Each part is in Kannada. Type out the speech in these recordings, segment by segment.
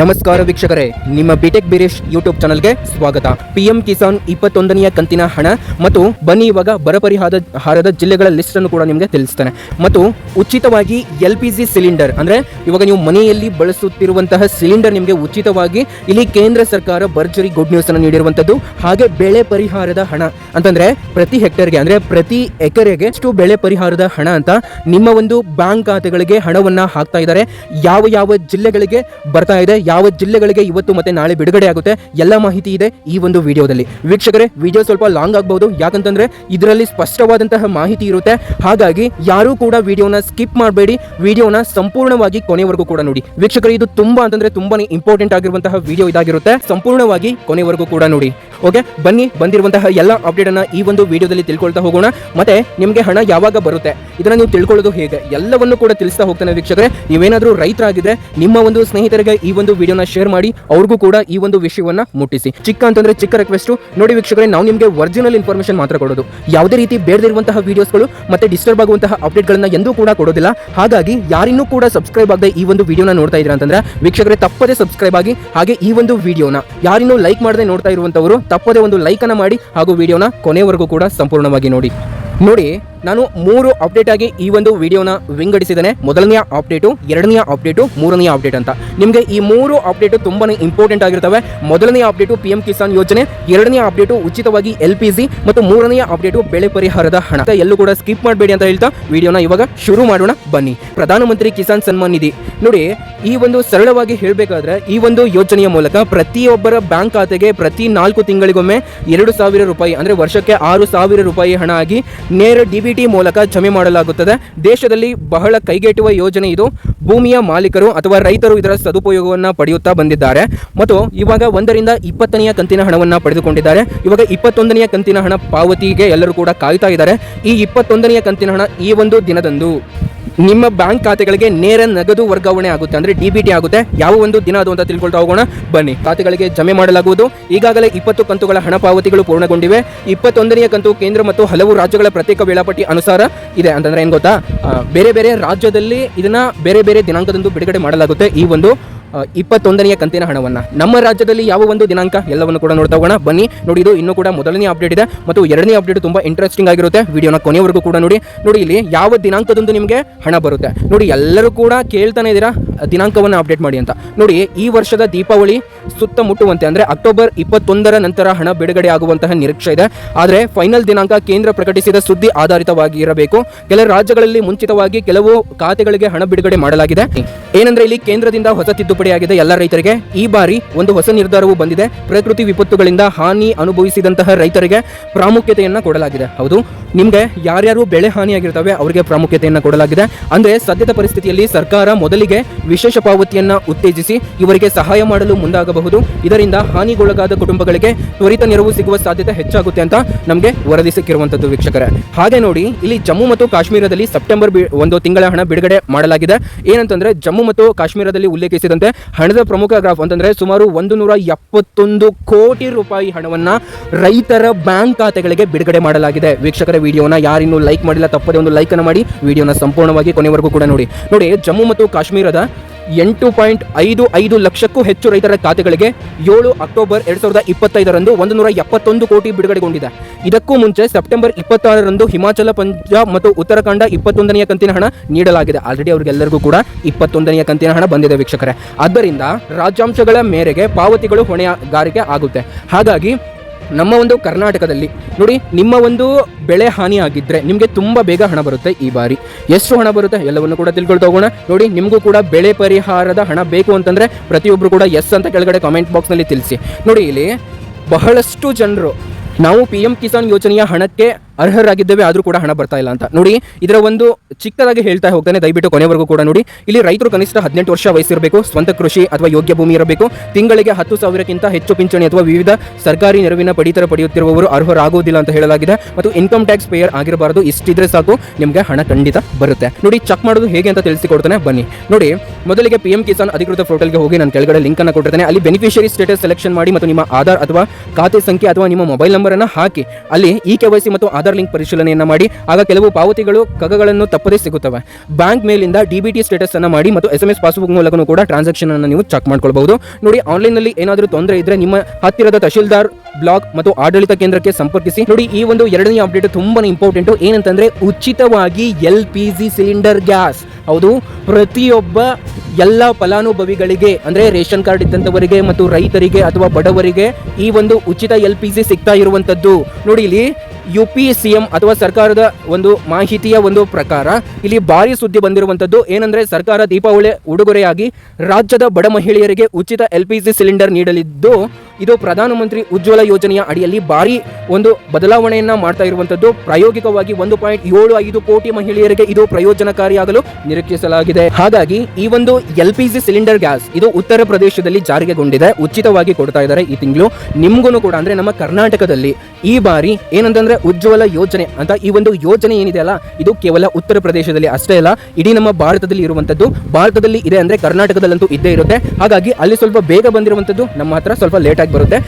ನಮಸ್ಕಾರ ವೀಕ್ಷಕರೇ, ನಿಮ್ಮ ಬಿಟೆಕ್ ಬಿರೇಶ್ ಯೂಟ್ಯೂಬ್ ಚಾನಲ್ಗೆ ಸ್ವಾಗತ. ಪಿಎಂ ಕಿಸಾನ್ ಇಪ್ಪತ್ತೊಂದನೆಯ ಕಂತಿನ ಹಣ ಮತ್ತು ಬನ್ನಿ ಇವಾಗ ಬರ ಪರಿಹಾರದ ಹಾರದ ಜಿಲ್ಲೆಗಳ ಲಿಸ್ಟ್ ಅನ್ನು ಕೂಡ ನಿಮಗೆ ತಿಳಿಸ್ತಾನೆ. ಮತ್ತು ಉಚಿತವಾಗಿ ಎಲ್ ಪಿ ಜಿ ಸಿಲಿಂಡರ್ ಅಂದ್ರೆ ಇವಾಗ ನೀವು ಮನೆಯಲ್ಲಿ ಬಳಸುತ್ತಿರುವಂತಹ ಸಿಲಿಂಡರ್ ನಿಮಗೆ ಉಚಿತವಾಗಿ ಇಲ್ಲಿ ಕೇಂದ್ರ ಸರ್ಕಾರ ಭರ್ಜರಿ ಗುಡ್ ನ್ಯೂಸ್ ಅನ್ನು ನೀಡಿರುವಂತದ್ದು. ಹಾಗೆ ಬೆಳೆ ಪರಿಹಾರದ ಹಣ ಅಂತಂದ್ರೆ ಪ್ರತಿ ಹೆಕ್ಟರ್ಗೆ ಅಂದ್ರೆ ಪ್ರತಿ ಎಕರೆಗೆ ಎಷ್ಟು ಬೆಳೆ ಪರಿಹಾರದ ಹಣ ಅಂತ ನಿಮ್ಮ ಒಂದು ಬ್ಯಾಂಕ್ ಖಾತೆಗಳಿಗೆ ಹಣವನ್ನ ಹಾಕ್ತಾ ಇದ್ದಾರೆ. ಯಾವ ಯಾವ ಜಿಲ್ಲೆಗಳಿಗೆ ಬರ್ತಾ ಇದೆ ಯಾವ ಜಿಲ್ಲೆಗಳಿಗೆ ಇವತ್ತು ಮತ್ತೆ ನಾಳೆ ಬಿಡುಗಡೆ ಆಗುತ್ತೆ ಎಲ್ಲ ಮಾಹಿತಿ ಇದೆ ಈ ಒಂದು ವಿಡಿಯೋದಲ್ಲಿ. ವೀಕ್ಷಕರೇ, ವಿಡಿಯೋ ಸ್ವಲ್ಪ ಲಾಂಗ್ ಆಗಬಹುದು ಯಾಕಂತಂದ್ರೆ ಇದರಲ್ಲಿ ಸ್ಪಷ್ಟವಾದಂತಹ ಮಾಹಿತಿ ಇರುತ್ತೆ. ಹಾಗಾಗಿ ಯಾರೂ ಕೂಡ ವಿಡಿಯೋನ ಸ್ಕಿಪ್ ಮಾಡಬೇಡಿ. ವಿಡಿಯೋನ ಸಂಪೂರ್ಣವಾಗಿ ಕೊನೆವರೆಗೂ ಕೂಡ ನೋಡಿ. ವೀಕ್ಷಕರೇ, ಇದು ತುಂಬಾ ಅಂತಂದ್ರೆ ತುಂಬಾನೇ ಇಂಪಾರ್ಟೆಂಟ್ ಆಗಿರುವಂತಹ ವಿಡಿಯೋ ಇದಾಗಿರುತ್ತೆ. ಸಂಪೂರ್ಣವಾಗಿ ಕೊನೆವರೆಗೂ ಕೂಡ ನೋಡಿ. ಓಕೆ, ಬನ್ನಿ, ಬಂದಿರುವಂತಹ ಎಲ್ಲ ಅಪ್ಡೇಟ್ ಅನ್ನ ಈ ಒಂದು ವಿಡಿಯೋದಲ್ಲಿ ತಿಳ್ಕೊಳ್ತಾ ಹೋಗೋಣ. ಮತ್ತೆ ನಿಮಗೆ ಹಣ ಯಾವಾಗ ಬರುತ್ತೆ? ಇದನ್ನ ನೀವು ತಿಳ್ಕೊಳ್ಳೋದು ಹೇಗೆ? ಎಲ್ಲವನ್ನು ಕೂಡ ತಿಳಿಸ್ತಾ ಹೋಗ್ತಾನೆ ವೀಕ್ಷಕರೇ. ನೀವೇನಾದ್ರೂ ರೈತರಾಗಿದ್ರೆ ನಿಮ್ಮ ಒಂದು ಸ್ನೇಹಿತರಿಗೆ ಈ ಒಂದು ವಿಡಿಯೋನ ಶೇರ್ ಮಾಡಿ, ಅವ್ರಿಗೂ ಕೂಡ ಈ ಒಂದು ವಿಷಯವನ್ನ ಮುಟ್ಟಿಸಿ. ಚಿಕ್ಕ ಅಂತಂದ್ರೆ ಚಿಕ್ಕ ರಿಕ್ವೆಸ್ಟ್ ನೋಡಿ ವೀಕ್ಷಕರೇ, ನಾವು ನಿಮಗೆ ಒರಿಜಿನಲ್ ಇನ್ಫಾರ್ಮೇಶನ್ ಮಾತ್ರ ಕೊಡೋದು. ಯಾವುದೇ ರೀತಿ ಬೇಡದಿರುವಂತಹ ವಿಡಿಯೋಸ್ಗಳು ಮತ್ತೆ ಡಿಸ್ಟರ್ಬ್ ಆಗುವಂತಹ ಅಪ್ಡೇಟ್ಗಳನ್ನ ಎಂದೂ ಕೂಡ ಕೊಡೋದಿಲ್ಲ. ಹಾಗಾಗಿ ಯಾರಿನ್ನೂ ಕೂಡ ಸಬ್ಸ್ಕ್ರೈಬ್ ಆಗದೆ ಈ ಒಂದು ವಿಡಿಯೋನ ನೋಡ್ತಾ ಇದ್ದೀರಾ ಅಂತಂದ್ರೆ ವೀಕ್ಷಕರೇ, ತಪ್ಪದೇ ಸಬ್ಸ್ಕ್ರೈಬ್ ಆಗಿ ಹಾಗೆ ಈ ಒಂದು ವಿಡಿಯೋನ ಯಾರಿನ್ನೂ ಲೈಕ್ ಮಾಡದೆ ನೋಡ್ತಾ ಇರುವಂತವರು ತಪ್ಪದೆ ಒಂದು ಲೈಕನ್ನು ಮಾಡಿ ಹಾಗೂ ವಿಡಿಯೋನ ಕೊನೆವರೆಗೂ ಕೂಡ ಸಂಪೂರ್ಣವಾಗಿ ನೋಡಿ. ನೋಡಿ, ನಾನು ಮೂರು ಅಪ್ಡೇಟ್ ಆಗಿ ಈ ಒಂದು ವಿಡಿಯೋನ ವಿಂಗಡಿಸಿದ್ದೇನೆ. ಮೊದಲನೆಯ ಅಪ್ಡೇಟು ಎರಡನೆಯ ಅಪ್ಡೇಟು ಮೂರನೆಯ ಅಪ್ಡೇಟ್ ಅಂತ. ನಿಮಗೆ ಈ ಮೂರು ಅಪ್ಡೇಟು ತುಂಬಾ ಇಂಪಾರ್ಟೆಂಟ್ ಆಗಿರ್ತವೆ. ಮೊದಲನೆಯ ಅಪ್ಡೇಟು ಪಿ ಕಿಸಾನ್ ಯೋಜನೆ. ಎರಡನೆಯ ಅಪ್ಡೇಟು ಉಚಿತವಾಗಿ ಎಲ್ ಮತ್ತು ಮೂರನೆಯ ಅಪ್ಡೇಟು ಬೆಳೆ ಪರಿಹಾರದ ಹಣ. ಎಲ್ಲೂ ಕೂಡ ಸ್ಕಿಪ್ ಮಾಡಬೇಡಿ ಅಂತ ಹೇಳ್ತಾ ವಿಡಿಯೋನ ಇವಾಗ ಶುರು ಮಾಡೋಣ, ಬನ್ನಿ. ಪ್ರಧಾನಮಂತ್ರಿ ಕಿಸಾನ್ ಸನ್ಮಾನ್ ನಿಧಿ. ನೋಡಿ, ಈ ಒಂದು ಸರಳವಾಗಿ ಹೇಳಬೇಕಾದ್ರೆ, ಈ ಒಂದು ಯೋಜನೆಯ ಮೂಲಕ ಪ್ರತಿಯೊಬ್ಬರ ಬ್ಯಾಂಕ್ ಖಾತೆಗೆ ಪ್ರತಿ ನಾಲ್ಕು ತಿಂಗಳಿಗೊಮ್ಮೆ ಎರಡು ಸಾವಿರ ರೂಪಾಯಿ, ಅಂದರೆ ವರ್ಷಕ್ಕೆ ಆರು ಸಾವಿರ ರೂಪಾಯಿ ಹಣ ಆಗಿ ನೇರ ಡಿಬಿಟಿ ಮೂಲಕ ಜಮೆ ಮಾಡಲಾಗುತ್ತದೆ. ದೇಶದಲ್ಲಿ ಬಹಳ ಕೈಗೆಟುವ ಯೋಜನೆ ಇದು. ಭೂಮಿಯ ಮಾಲೀಕರು ಅಥವಾ ರೈತರು ಇದರ ಸದುಪಯೋಗವನ್ನು ಪಡೆಯುತ್ತಾ ಬಂದಿದ್ದಾರೆ. ಮತ್ತು ಇವಾಗ ಒಂದರಿಂದ ಇಪ್ಪತ್ತನೆಯ ಕಂತಿನ ಹಣವನ್ನು ಪಡೆದುಕೊಂಡಿದ್ದಾರೆ. ಇವಾಗ ಇಪ್ಪತ್ತೊಂದನೆಯ ಕಂತಿನ ಹಣ ಪಾವತಿಗೆ ಎಲ್ಲರೂ ಕೂಡ ಕಾಯ್ತಾ ಇದ್ದಾರೆ. ಈ ಇಪ್ಪತ್ತೊಂದನೆಯ ಕಂತಿನ ಹಣ ಈ ಒಂದು ದಿನದಂದು. ನಿಮ್ಮ ಬ್ಯಾಂಕ್ ಖಾತೆಗಳಿಗೆ ನೇರ ನಗದು ವರ್ಗಾವಣೆ ಆಗುತ್ತೆ, ಅಂದ್ರೆ ಡಿ ಆಗುತ್ತೆ. ಯಾವ ಒಂದು ದಿನ ಅದು ಅಂತ ತಿಳ್ಕೊಳ್ತಾ ಹೋಗೋಣ. ಬನ್ನಿ, ಖಾತೆಗಳಿಗೆ ಜಮೆ ಮಾಡಲಾಗುವುದು. ಈಗಾಗಲೇ ಇಪ್ಪತ್ತು ಕಂತುಗಳ ಹಣ ಪಾವತಿಗಳು ಪೂರ್ಣಗೊಂಡಿವೆ. ಇಪ್ಪತ್ತೊಂದನೆಯ ಕಂತು ಕೇಂದ್ರ ಮತ್ತು ಹಲವು ರಾಜ್ಯಗಳ ಪ್ರತ್ಯೇಕ ವೇಳಾಪಟ್ಟಿ ಅನುಸಾರ ಇದೆ ಅಂತಂದ್ರೆ ಏನ್ ಗೊತ್ತಾ? ಬೇರೆ ಬೇರೆ ರಾಜ್ಯದಲ್ಲಿ ಇದನ್ನ ಬೇರೆ ಬೇರೆ ದಿನಾಂಕದಂದು ಬಿಡುಗಡೆ ಮಾಡಲಾಗುತ್ತೆ ಈ ಒಂದು ಇಪ್ಪತ್ತೊಂದನೆಯ ಕಂತಿನ ಹಣವನ್ನು. ನಮ್ಮ ರಾಜ್ಯದಲ್ಲಿ ಯಾವ ಒಂದು ದಿನಾಂಕ ಎಲ್ಲವನ್ನು ಕೂಡ ನೋಡ್ತಾ ಹೋಗೋಣ. ಬನ್ನಿ, ನೋಡಿ, ಇದು ಇನ್ನೂ ಕೂಡ ಮೊದಲನೇ ಅಪ್ಡೇಟ್ ಇದೆ ಮತ್ತು ಎರಡನೇ ಅಪ್ಡೇಟ್ ತುಂಬ ಇಂಟ್ರೆಸ್ಟಿಂಗ್ ಆಗಿರುತ್ತೆ. ವಿಡಿಯೋನ ಕೊನೆವರೆಗೂ ಕೂಡ ನೋಡಿ. ನೋಡಿ, ಇಲ್ಲಿ ಯಾವ ದಿನಾಂಕದಂದು ನಿಮಗೆ ಹಣ ಬರುತ್ತೆ. ನೋಡಿ, ಎಲ್ಲರೂ ಕೂಡ ಕೇಳ್ತಾನೆ ಇದ್ದೀರಾ, ದಿನಾಂಕವನ್ನು ಅಪ್ಡೇಟ್ ಮಾಡಿ ಅಂತ. ನೋಡಿ, ಈ ವರ್ಷದ ದೀಪಾವಳಿ ಸುತ್ತ ಮುಟ್ಟುವಂತೆ ಅಂದರೆ ಅಕ್ಟೋಬರ್ ಇಪ್ಪತ್ತೊಂದರ ನಂತರ ಹಣ ಬಿಡುಗಡೆ ಆಗುವಂತಹ ನಿರೀಕ್ಷೆ ಇದೆ. ಆದರೆ ಫೈನಲ್ ದಿನಾಂಕ ಕೇಂದ್ರ ಪ್ರಕಟಿಸಿದ ಸುದ್ದಿ ಆಧಾರಿತವಾಗಿರಬೇಕು. ಕೆಲ ರಾಜ್ಯಗಳಲ್ಲಿ ಮುಂಚಿತವಾಗಿ ಕೆಲವು ಖಾತೆಗಳಿಗೆ ಹಣ ಬಿಡುಗಡೆ ಮಾಡಲಾಗಿದೆ. ಏನಂದ್ರೆ ಇಲ್ಲಿ ಕೇಂದ್ರದಿಂದ ಹೊಸ ತಿದ್ದುಪಡಿಯಾಗಿದೆ. ಎಲ್ಲ ರೈತರಿಗೆ ಈ ಬಾರಿ ಒಂದು ಹೊಸ ನಿರ್ಧಾರವು ಬಂದಿದೆ. ಪ್ರಕೃತಿ ವಿಪತ್ತುಗಳಿಂದ ಹಾನಿ ಅನುಭವಿಸಿದಂತಹ ರೈತರಿಗೆ ಪ್ರಾಮುಖ್ಯತೆಯನ್ನು ಕೊಡಲಾಗಿದೆ. ಹೌದು ನಿಮ್ಗೆ ಯಾರ್ಯಾರು ಬೆಳೆ ಹಾನಿಯಾಗಿರ್ತವೆ ಅವರಿಗೆ ಪ್ರಾಮುಖ್ಯತೆಯನ್ನು ಕೊಡಲಾಗಿದೆ. ಅಂದ್ರೆ ಸದ್ಯದ ಪರಿಸ್ಥಿತಿಯಲ್ಲಿ ಸರ್ಕಾರ ಮೊದಲಿಗೆ ವಿಶೇಷ ಪಾವತಿಯನ್ನ ಉತ್ತೇಜಿಸಿ ಇವರಿಗೆ ಸಹಾಯ ಮಾಡಲು ಮುಂದಾಗಬಹುದು. ಇದರಿಂದ ಹಾನಿಗೊಳಗಾದ ಕುಟುಂಬಗಳಿಗೆ ತ್ವರಿತ ನೆರವು ಸಿಗುವ ಸಾಧ್ಯತೆ ಹೆಚ್ಚಾಗುತ್ತೆ ಅಂತ ನಮಗೆ ವರದಿ ಸಿಕ್ಕಿರುವಂತದ್ದು ವೀಕ್ಷಕರೇ. ಹಾಗೆ ನೋಡಿ, ಇಲ್ಲಿ ಜಮ್ಮು ಮತ್ತು ಕಾಶ್ಮೀರದಲ್ಲಿ ಸೆಪ್ಟೆಂಬರ್ ಒಂದು ತಿಂಗಳ ಹಣ ಬಿಡುಗಡೆ ಮಾಡಲಾಗಿದೆ. ಏನಂತಂದ್ರೆ, ಜಮ್ಮು ಮತ್ತು ಕಾಶ್ಮೀರದಲ್ಲಿ ಉಲ್ಲೇಖಿಸಿದಂತೆ ಹಣದ ಪ್ರಮುಖ ಗ್ರಾಫ್ ಅಂತಂದ್ರೆ ಸುಮಾರು ಒಂದು ನೂರ ಎಪ್ಪತ್ತೊಂದು ಕೋಟಿ ರೂಪಾಯಿ ಹಣವನ್ನ ರೈತರ ಬ್ಯಾಂಕ್ ಖಾತೆಗಳಿಗೆ ಬಿಡುಗಡೆ ಮಾಡಲಾಗಿದೆ. ವೀಕ್ಷಕರ ವಿಡಿಯೋನ ಯಾರಿನ್ನೂ ಲೈಕ್ ಮಾಡಿಲ್ಲ, ತಪ್ಪದೆ ಒಂದು ಲೈಕ್ ಅನ್ನು ಮಾಡಿ, ವಿಡಿಯೋನ ಸಂಪೂರ್ಣವಾಗಿ ಕೊನೆವರೆಗೂ ಕೂಡ ನೋಡಿ. ನೋಡಿ, ಜಮ್ಮು ಮತ್ತು ಕಾಶ್ಮೀರದ ಎಂಟು ಪಾಯಿಂಟ್ ಐದು ಐದು ಲಕ್ಷಕ್ಕೂ ಹೆಚ್ಚು ರೈತರ ಖಾತೆಗಳಿಗೆ ಏಳು ಅಕ್ಟೋಬರ್ ಎರಡ್ ಸಾವಿರದ ಇಪ್ಪತ್ತೈದರಂದು ಒಂದು ನೂರ ಎಪ್ಪತ್ತೊಂದು ಕೋಟಿ ಬಿಡುಗಡೆಗೊಂಡಿದೆ. ಇದಕ್ಕೂ ಮುಂಚೆ ಸೆಪ್ಟೆಂಬರ್ ಇಪ್ಪತ್ತಾರರಂದು ಹಿಮಾಚಲ, ಪಂಜಾಬ್ ಮತ್ತು ಉತ್ತರಾಖಂಡ ಇಪ್ಪತ್ತೊಂದನೆಯ ಕಂತಿನ ಹಣ ನೀಡಲಾಗಿದೆ. ಆಲ್ರೆಡಿ ಅವರಿಗೆಲ್ಲರಿಗೂ ಕೂಡ ಇಪ್ಪತ್ತೊಂದನೆಯ ಕಂತಿನ ಹಣ ಬಂದಿದೆ ವೀಕ್ಷಕರೇ. ಆದ್ದರಿಂದ ರಾಜ್ಯಾಂಶಗಳ ಮೇರೆಗೆ ಪಾವತಿಗಳು ಹೊಣೆಗಾರಿಕೆ ಆಗುತ್ತೆ. ಹಾಗಾಗಿ ನಮ್ಮ ಒಂದು ಕರ್ನಾಟಕದಲ್ಲಿ ನೋಡಿ, ನಿಮ್ಮ ಒಂದು ಬೆಳೆ ಹಾನಿ ಆಗಿದ್ರೆ ನಿಮಗೆ ತುಂಬ ಬೇಗ ಹಣ ಬರುತ್ತೆ ಈ ಬಾರಿ. ಎಷ್ಟು ಹಣ ಬರುತ್ತೆ ಎಲ್ಲವನ್ನು ಕೂಡ ತಿಳ್ಕೊಳ್ತಾ ಹೋಗೋಣ. ನೋಡಿ, ನಿಮಗೂ ಕೂಡ ಬೆಳೆ ಪರಿಹಾರದ ಹಣ ಬೇಕು ಅಂತಂದ್ರೆ ಪ್ರತಿಯೊಬ್ಬರು ಕೂಡ ಎಸ್ ಅಂತ ಕೆಳಗಡೆ ಕಾಮೆಂಟ್ ಬಾಕ್ಸ್ನಲ್ಲಿ ತಿಳಿಸಿ. ನೋಡಿ, ಇಲ್ಲಿ ಬಹಳಷ್ಟು ಜನರು ನಾವು ಪಿ ಎಂ ಕಿಸಾನ್ ಯೋಜನೆಯ ಹಣಕ್ಕೆ ಅರ್ಹರಾಗಿದ್ದೇವೆ, ಆದರೂ ಕೂಡ ಹಣ ಬರ್ತಾ ಇಲ್ಲ ಅಂತ. ನೋಡಿ, ಇದರ ಒಂದು ಚಿಕ್ಕದಾಗಿ ಹೇಳ್ತಾ ಹೋಗ್ತಾನೆ, ದಯವಿಟ್ಟು ಕೊನೆವರೆಗೂ ಕೂಡ ನೋಡಿ. ಇಲ್ಲಿ ರೈತರು ಕನಿಷ್ಠ ಹದಿನೆಂಟು ವರ್ಷ ವಯಸ್ಸಿರಬೇಕು, ಸ್ವಂತ ಕೃಷಿ ಅಥವಾ ಯೋಗ್ಯ ಭೂಮಿ ಇರಬೇಕು. ತಿಂಗಳಿಗೆ ಹತ್ತು ಸಾವಿರಕ್ಕಿಂತ ಹೆಚ್ಚು ಪಿಂಚಣಿ ಅಥವಾ ವಿವಿಧ ಸರ್ಕಾರಿ ನೆರವಿನ ಪಡಿತರ ಪಡೆಯುತ್ತಿರುವವರು ಅರ್ಹರಾಗುವುದಿಲ್ಲ ಅಂತ ಹೇಳಲಾಗಿದೆ. ಮತ್ತು ಇನ್ಕಮ್ ಟ್ಯಾಕ್ಸ್ ಪೇಯರ್ ಆಗಿರಬಾರದು, ಇಷ್ಟಿದ್ರೆ ಸಾಕು, ನಿಮಗೆ ಹಣ ಖಂಡಿತ ಬರುತ್ತೆ. ನೋಡಿ ಚೆಕ್ ಮಾಡೋದು ಹೇಗೆ ಅಂತ ತಿಳಿಸಿಕೊಡ್ತಾನೆ, ಬನ್ನಿ. ನೋಡಿ, ಮೊದಲಿಗೆ ಪಿ ಎಂ ಕಿಸಾನ್ ಅಧಿಕೃತ ಪೋರ್ಟಲ್ಗೆ ಹೋಗಿ ನಾನು ಕೆಳಗಡೆ ಲಿಂಕ್ ಅನ್ನು ಕೊಟ್ಟಿರ್ತೇನೆ. ಅಲ್ಲಿ ಬೆನಿಫಿಷಿಯರಿ ಸ್ಟೇಟಸ್ ಸೆಲೆಕ್ಷನ್ ಮಾಡಿ ಮತ್ತು ನಿಮ್ಮ ಆಧಾರ್ ಅಥವಾ ಖಾತೆ ಸಂಖ್ಯೆ ಅಥವಾ ನಿಮ್ಮ ಮೊಬೈಲ್ ನಂಬರ್ ಅನ್ನು ಹಾಕಿ. ಅಲ್ಲಿ ಇ ಕೆ ವೈ ಸಿ ಮತ್ತು ಆಧಾರ್ ಲಿಂಕ್ ಪರಿಶೀಲನೆಯನ್ನು ಮಾಡಿ, ಆಗ ಕೆಲವು ಪಾವತಿಗಳು ಕಗಗಳನ್ನು ತಪ್ಪದೇ ಸಿಗುತ್ತವೆ. ಬ್ಯಾಂಕ್ ಮೇಲಿಂದ ಡಿಬಿಟಿ ಸ್ಟೇಟಸ್ ಅನ್ನು ಮಾಡಿ ಮತ್ತು ಎಸ್ ಎಂ ಎಸ್ ಪಾಸ್ಬುಕ್ ಮೂಲಕನೂ ಕೂಡ ಟ್ರಾನ್ಸಾಕ್ಷನ್ ಅನ್ನು ನೀವು ಚೆಕ್ ಮಾಡ್ಕೊಳ್ಬಹುದು. ನೋಡಿ ಆನ್ಲೈನ್ನಲ್ಲಿ ಏನಾದರೂ ತೊಂದರೆ ಇದ್ದರೆ ನಿಮ್ಮ ಹತ್ತಿರದ ತಹಶೀಲ್ದಾರ್, ಬ್ಲಾಕ್ ಮತ್ತು ಆಡಳಿತ ಕೇಂದ್ರಕ್ಕೆ ಸಂಪರ್ಕಿಸಿ. ನೋಡಿ, ಈ ಒಂದು ಎರಡನೇ ಅಪ್ಡೇಟ್ ತುಂಬಾ ಇಂಪಾರ್ಟೆಂಟ್. ಏನಂತಂದ್ರೆ, ಉಚಿತವಾಗಿ L P G cylinder gas. ಹೌದು, ಪ್ರತಿಯೊಬ್ಬ ಎಲ್ಲ ಫಲಾನುಭವಿಗಳಿಗೆ, ಅಂದ್ರೆ ರೇಷನ್ ಕಾರ್ಡ್ ಇದ್ದಂಥವರಿಗೆ ಮತ್ತು ರೈತರಿಗೆ ಅಥವಾ ಬಡವರಿಗೆ ಈ ಒಂದು ಉಚಿತ ಎಲ್ ಪಿ ಜಿ ಸಿಗ್ತಾ ಇರುವಂತದ್ದು. ನೋಡಿ, ಇಲ್ಲಿ ಯು ಪಿ ಸಿ ಎಂ ಅಥವಾ ಸರ್ಕಾರದ ಒಂದು ಮಾಹಿತಿಯ ಒಂದು ಪ್ರಕಾರ ಇಲ್ಲಿ ಭಾರಿ ಸುದ್ದಿ ಬಂದಿರುವಂಥದ್ದು ಏನಂದರೆ ಸರ್ಕಾರ ದೀಪಾವಳಿ ಉಡುಗೊರೆಯಾಗಿ ರಾಜ್ಯದ ಬಡ ಮಹಿಳೆಯರಿಗೆ ಉಚಿತ ಎಲ್ ಪಿ ಜಿ ಸಿಲಿಂಡರ್ ನೀಡಲಿದ್ದು ಇದು ಪ್ರಧಾನಮಂತ್ರಿ ಉಜ್ವಲ ಯೋಜನೆಯ ಅಡಿಯಲ್ಲಿ ಭಾರಿ ಒಂದು ಬದಲಾವಣೆಯನ್ನ ಮಾಡ್ತಾ ಇರುವಂತದ್ದು. ಪ್ರಾಯೋಗಿಕವಾಗಿ ಒಂದು ಪಾಯಿಂಟ್ ಏಳು ಐದು ಕೋಟಿ ಮಹಿಳೆಯರಿಗೆ ಇದು ಪ್ರಯೋಜನಕಾರಿಯಾಗಲು ನಿರೀಕ್ಷಿಸಲಾಗಿದೆ. ಹಾಗಾಗಿ ಈ ಒಂದು L P G cylinder gas ಇದು ಉತ್ತರ ಪ್ರದೇಶದಲ್ಲಿ ಜಾರಿಗೆಗೊಂಡಿದೆ. ಉಚಿತವಾಗಿ ಕೊಡ್ತಾ ಇದ್ದಾರೆ ಈ ತಿಂಗಳು. ನಿಮ್ಗೂ ಕೂಡ ಅಂದ್ರೆ ನಮ್ಮ ಕರ್ನಾಟಕದಲ್ಲಿ ಈ ಬಾರಿ ಏನಂತಂದ್ರೆ ಉಜ್ವಲ ಯೋಜನೆ ಅಂತ ಈ ಒಂದು ಯೋಜನೆ ಏನಿದೆ ಅಲ್ಲ, ಇದು ಕೇವಲ ಉತ್ತರ ಪ್ರದೇಶದಲ್ಲಿ ಅಷ್ಟೇ ಅಲ್ಲ, ಇಡೀ ನಮ್ಮ ಭಾರತದಲ್ಲಿ ಇರುವಂತದ್ದು. ಭಾರತದಲ್ಲಿ ಇದೆ ಅಂದ್ರೆ ಕರ್ನಾಟಕದಲ್ಲಂತೂ ಇದ್ದೇ ಇರುತ್ತೆ. ಹಾಗಾಗಿ ಅಲ್ಲಿ ಸ್ವಲ್ಪ ಬೇಗ ಬಂದಿರುವಂತದ್ದು, ನಮ್ಮ ಹತ್ರ ಸ್ವಲ್ಪ ಲೇಟ್ ಆಗಿ ಬರುತ್ತೆ.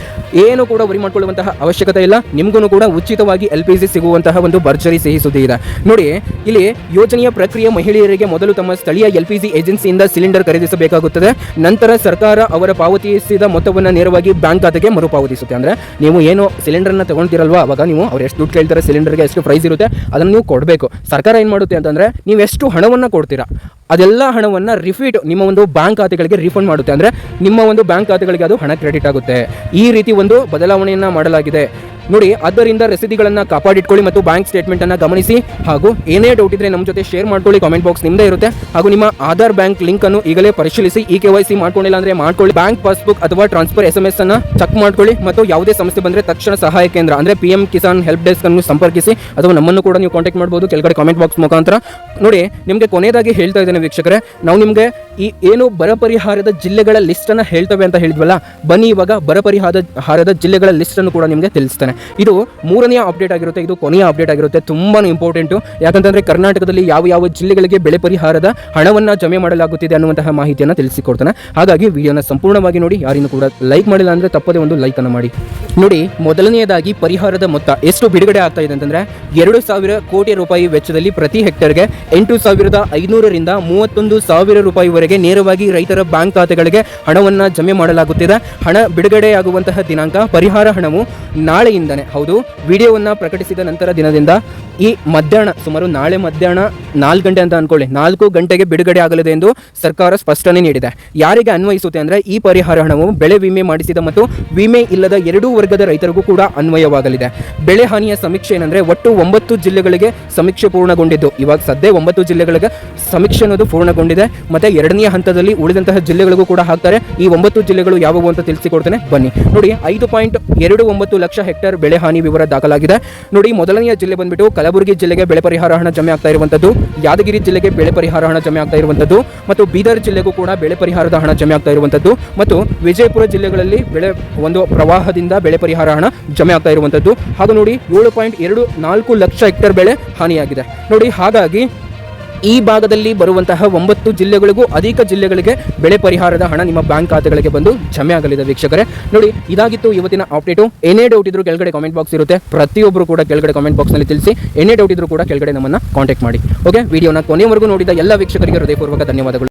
ಏನು ಕೂಡ ವರಿ ಮಾಡ್ಕೊಳ್ಳುವಂತಹ ಅವಶ್ಯಕತೆ ಇಲ್ಲ. ನಿಮಗೂ ಕೂಡ ಉಚಿತವಾಗಿ ಎಲ್ ಪಿ ಜಿ ಸಿಗುವಂತಹ ಒಂದು ಭರ್ಜರಿ ಸಿಹಿ ಸುದ್ದಿ ಇದೆ. ನೋಡಿ, ಇಲ್ಲಿ ಯೋಜನೆಯ ಪ್ರಕ್ರಿಯೆ ಮಹಿಳೆಯರಿಗೆ ಮೊದಲು ತಮ್ಮ ಸ್ಥಳೀಯ ಎಲ್ ಪಿ ಜಿ ಏಜೆನ್ಸಿಯಿಂದ ಸಿಲಿಂಡರ್ ಖರೀದಿಸಬೇಕಾಗುತ್ತದೆ. ನಂತರ ಸರ್ಕಾರ ಅವರ ಪಾವತಿಸಿದ ಮೊತ್ತವನ್ನು ನೇರವಾಗಿ ಬ್ಯಾಂಕ್ ಖಾತೆಗೆ ಮರುಪಾವತಿಸುತ್ತೆ. ಅಂದ್ರೆ ನೀವು ಏನು ಸಿಲಿಂಡರ್ನ ತಗೊಳ್ತಿರಲ್ವಾ ಅವಾಗ ನೀವು ಅವ್ರು ಎಷ್ಟು ದುಡ್ಡು ಕೇಳ್ತಾರೆ, ಸಿಲಿಂಡರ್ಗೆ ಎಷ್ಟು ಪ್ರೈಸ್ ಇರುತ್ತೆ, ಅದನ್ನು ನೀವು ಕೊಡಬೇಕು. ಸರ್ಕಾರ ಏನು ಮಾಡುತ್ತೆ ಅಂತಂದ್ರೆ, ನೀವು ಎಷ್ಟು ಹಣವನ್ನು ಕೊಡ್ತೀರಾ, ಅದೆಲ್ಲ ಹಣವನ್ನು ರಿಫೀಟ್ ನಿಮ್ಮ ಒಂದು ಬ್ಯಾಂಕ್ ಖಾತೆಗಳಿಗೆ ರಿಫಂಡ್ ಮಾಡುತ್ತೆ. ಅಂದರೆ ನಿಮ್ಮ ಒಂದು ಬ್ಯಾಂಕ್ ಖಾತೆಗಳಿಗೆ ಅದು ಹಣ ಕ್ರೆಡಿಟ್ ಆಗುತ್ತೆ. ಈ ರೀತಿ ಒಂದು ಬದಲಾವಣೆಯನ್ನು ಮಾಡಲಾಗಿದೆ. ನೋಡಿ, ಆದ್ದರಿಂದ ರಸೀದಿಗಳನ್ನು ಕಾಪಾಡಿಟ್ಕೊಳ್ಳಿ ಮತ್ತು ಬ್ಯಾಂಕ್ ಸ್ಟೇಟ್ಮೆಂಟ್ ಅನ್ನ ಗಮನಿಸಿ ಹಾಗೂ ಏನೇ ಡೌಟ್ ಇದ್ರೆ ನಮ್ಮ ಜೊತೆ ಶೇರ್ ಮಾಡ್ಕೊಳ್ಳಿ. ಕಾಮೆಂಟ್ ಬಾಕ್ಸ್ ನಿಮ್ಮದೇ ಇರುತ್ತೆ. ಹಾಗೂ ನಿಮ್ಮ ಆಧಾರ್ ಬ್ಯಾಂಕ್ ಲಿಂಕ್ ಅನ್ನು ಈಗಲೇ ಪರಿಶೀಲಿಸಿ. ಈ ಕೆ ವೈ ಸಿ ಮಾಡ್ಕೊಂಡಿಲ್ಲ ಅಂದ್ರೆ ಮಾಡ್ಕೊಳ್ಳಿ. ಬ್ಯಾಂಕ್ ಪಾಸ್ಬುಕ್ ಅಥವಾ ಟ್ರಾನ್ಸ್ಫರ್ ಎಸ್ ಎಂ ಎಸ್ ಅನ್ನು ಚೆಕ್ ಮಾಡ್ಕೊಳ್ಳಿ. ಮತ್ತು ಯಾವುದೇ ಸಮಸ್ಯೆ ಬಂದ್ರೆ ತಕ್ಷಣ ಸಹಾಯ ಕೇಂದ್ರ, ಅಂದ್ರೆ P M Kisan help desk ಅನ್ನು ಸಂಪರ್ಕಿಸಿ. ಅಥವಾ ನಮ್ಮನ್ನು ಕೂಡ ನೀವು ಕಾಂಟ್ಯಾಕ್ಟ್ ಮಾಡಬಹುದು ಕೆಳಗಡೆ ಕಾಮೆಂಟ್ ಬಾಕ್ಸ್ ಮುಖಾಂತರ. ನೋಡಿ, ನಿಮಗೆ ಕೊನೆಯದಾಗಿ ಹೇಳ್ತಾ ಇದ್ದೇನೆ ವೀಕ್ಷಕರೇ, ನಾವು ನಿಮಗೆ ಈ ಏನು ಬರ ಪರಿಹಾರದ ಜಿಲ್ಲೆಗಳ ಲಿಸ್ಟನ್ನು ಹೇಳ್ತವೆ ಅಂತ ಹೇಳಿದ್ವಲ್ಲ, ಬನ್ನಿ ಇವಾಗ ಬರ ಪರಿಹಾರದ ಹಾರದ ಜಿಲ್ಲೆಗಳ ಲಿಸ್ಟನ್ನು ಕೂಡ ನಿಮಗೆ ತಿಳಿಸ್ತಾನೆ. ಇದು ಮೂರನೆಯ ಅಪ್ಡೇಟ್ ಆಗಿರುತ್ತೆ, ಇದು ಕೊನೆಯ ಅಪ್ಡೇಟ್ ಆಗಿರುತ್ತೆ ತುಂಬಾ ಇಂಪಾರ್ಟೆಂಟು ಯಾಕಂತಂದ್ರೆ ಕರ್ನಾಟಕದಲ್ಲಿ ಯಾವ ಯಾವ ಜಿಲ್ಲೆಗಳಿಗೆ ಬೆಳೆ ಪರಿಹಾರದ ಹಣವನ್ನು ಜಮೆ ಮಾಡಲಾಗುತ್ತಿದೆ ಅನ್ನುವಂತಹ ಮಾಹಿತಿಯನ್ನು ತಿಳಿಸಿಕೊಡ್ತಾನೆ. ಹಾಗಾಗಿ ವಿಡಿಯೋನ ಸಂಪೂರ್ಣವಾಗಿ ನೋಡಿ ಯಾರಿಗೂ ಕೂಡ ಲೈಕ್ ಮಾಡಿಲ್ಲ ಅಂದರೆ ತಪ್ಪದೇ ಒಂದು ಲೈಕನ್ನು ಮಾಡಿ. ನೋಡಿ, ಮೊದಲನೆಯದಾಗಿ ಪರಿಹಾರದ ಮೊತ್ತ ಎಷ್ಟು ಬಿಡುಗಡೆ ಆಗ್ತಾ ಇದೆ ಅಂತಂದ್ರೆ, ಎರಡು ಸಾವಿರ ಕೋಟಿ ರೂಪಾಯಿ ವೆಚ್ಚದಲ್ಲಿ ಪ್ರತಿ ಹೆಕ್ಟರ್ಗೆ ಎಂಟು ಸಾವಿರದ ಐನೂರರಿಂದ ಮೂವತ್ತೊಂದು ಸಾವಿರ ರೂಪಾಯಿವರೆಗೆ ನೇರವಾಗಿ ರೈತರ ಬ್ಯಾಂಕ್ ಖಾತೆಗಳಿಗೆ ಹಣವನ್ನು ಜಮೆ ಮಾಡಲಾಗುತ್ತಿದೆ. ಹಣ ಬಿಡುಗಡೆಯಾಗುವಂತಹ ದಿನಾಂಕ ಪರಿಹಾರ ಹಣವು ನಾಳೆಯಿಂದನೇ. ಹೌದು, ವಿಡಿಯೋವನ್ನು ಪ್ರಕಟಿಸಿದ ನಂತರ ದಿನದಿಂದ ಈ ಮಧ್ಯಾಹ್ನ, ಸುಮಾರು ನಾಳೆ ಮಧ್ಯಾಹ್ನ ನಾಲ್ಕು ಗಂಟೆ ಅಂತ ಅನ್ಕೊಳ್ಳಿ. ನಾಲ್ಕು ಗಂಟೆಗೆ ಬಿಡುಗಡೆ ಆಗಲಿದೆ ಎಂದು ಸರ್ಕಾರ ಸ್ಪಷ್ಟನೆ ನೀಡಿದೆ. ಯಾರಿಗೆ ಅನ್ವಯಿಸುತ್ತೆ ಅಂದ್ರೆ ಈ ಪರಿಹಾರ ಹಣವು ಬೆಳೆ ವಿಮೆ ಮಾಡಿಸಿದ ಮತ್ತು ವಿಮೆ ಇಲ್ಲದ ಎರಡೂ ವರ್ಗದ ರೈತರಿಗೂ ಕೂಡ ಅನ್ವಯವಾಗಲಿದೆ. ಬೆಳೆ ಹಾನಿಯ ಸಮೀಕ್ಷೆ ಏನಂದ್ರೆ ಒಟ್ಟು ಒಂಬತ್ತು ಜಿಲ್ಲೆಗಳಿಗೆ ಸಮೀಕ್ಷೆ ಪೂರ್ಣಗೊಂಡಿದ್ದು. ಇವಾಗ ಸದ್ಯ ಒಂಬತ್ತು ಜಿಲ್ಲೆಗಳಿಗೆ ಸಮೀಕ್ಷೆ ಅನ್ನೋದು ಪೂರ್ಣಗೊಂಡಿದೆ. ಮತ್ತೆ ಎರಡನೇ ಹಂತದಲ್ಲಿ ಉಳಿದಂತಹ ಜಿಲ್ಲೆಗಳಿಗೂ ಕೂಡ ಹಾಕ್ತಾರೆ. ಈ ಒಂಬತ್ತು ಜಿಲ್ಲೆಗಳು ಯಾವುವು ಅಂತ ತಿಳಿಸಿಕೊಡ್ತೇನೆ. ಬನ್ನಿ. ನೋಡಿ, ಐದು ಪಾಯಿಂಟ್ ಎರಡು ಒಂಬತ್ತು ಲಕ್ಷ ಹೆಕ್ಟೇರ್ ಬೆಳೆ ಹಾನಿ ವಿವರ ದಾಖಲಾಗಿದೆ. ನೋಡಿ, ಮೊದಲನೆಯ ಜಿಲ್ಲೆ ಬಂದ್ಬಿಟ್ಟು ಕಲಬುರಗಿ ಜಿಲ್ಲೆಗೆ ಬೆಳೆ ಪರಿಹಾರ ಹಣ ಜಮೆ ಆಗ್ತಾ ಇರುವಂತದ್ದು, ಯಾದಗಿರಿ ಜಿಲ್ಲೆಗೆ ಬೆಳೆ ಪರಿಹಾರ ಹಣ ಜಮೆ ಆಗ್ತಾ ಇರುವಂತದ್ದು, ಮತ್ತು ಬೀದರ್ ಜಿಲ್ಲೆಗೂ ಕೂಡ ಬೆಳೆ ಪರಿಹಾರದ ಹಣ ಜಮೆ ಆಗ್ತಾ ಇರುವಂತದ್ದು, ಮತ್ತು ವಿಜಯಪುರ ಜಿಲ್ಲೆಗಳಲ್ಲಿ ಬೆಳೆ ಒಂದು ಪ್ರವಾಹದಿಂದ ಬೆಳೆ ಪರಿಹಾರ ಹಣ ಜಮೆ ಆಗ್ತಾ ಇರುವಂತದ್ದು. ಹಾಗೂ ನೋಡಿ ಏಳು ಪಾಯಿಂಟ್ ಎರಡು ನಾಲ್ಕು ಲಕ್ಷ ಹೆಕ್ಟೇರ್ ಬೆಳೆ ಹಾನಿಯಾಗಿದೆ. ನೋಡಿ, ಹಾಗಾಗಿ ಈ ಭಾಗದಲ್ಲಿ ಬರುವಂತಹ ಒಂಬತ್ತು ಜಿಲ್ಲೆಗಳಿಗೂ ಅಧಿಕ ಜಿಲ್ಲೆಗಳಿಗೆ ಬೆಳೆ ಪರಿಹಾರದ ಹಣ ನಿಮ್ಮ ಬ್ಯಾಂಕ್ ಖಾತೆಗಳಿಗೆ ಬಂದು ಜಮೆ ಆಗಲಿದೆ ವೀಕ್ಷಕರೇ. ನೋಡಿ, ಇದಾಗಿತ್ತು ಇವತ್ತಿನ ಅಪ್ಡೇಟು ಏನೇ ಡೌಟ್ ಇದ್ರೂ ಕೆಳಗಡೆ ಕಾಮೆಂಟ್ ಬಾಕ್ಸ್ ಇರುತ್ತೆ. ಪ್ರತಿಯೊಬ್ಬರು ಕೂಡ ಕೆಳಗಡೆ ಕಾಮೆಂಟ್ ಬಾಕ್ಸ್ನಲ್ಲಿ ತಿಳಿಸಿ. ಏನೇ ಡೌಟ್ ಇದ್ರೂ ಕೂಡ ಕೆಳಗಡೆ ನಮ್ಮನ್ನು ಕಾಂಟ್ಯಾಕ್ಟ್ ಮಾಡಿ. ಓಕೆ ವಿಡಿಯೋನ ಕೊನೆಯವರೆಗೂ ನೋಡಿದ ಎಲ್ಲ ವೀಕ್ಷಕರಿಗೆ ಹೃದಯಪೂರ್ವಕ ಧನ್ಯವಾದಗಳು.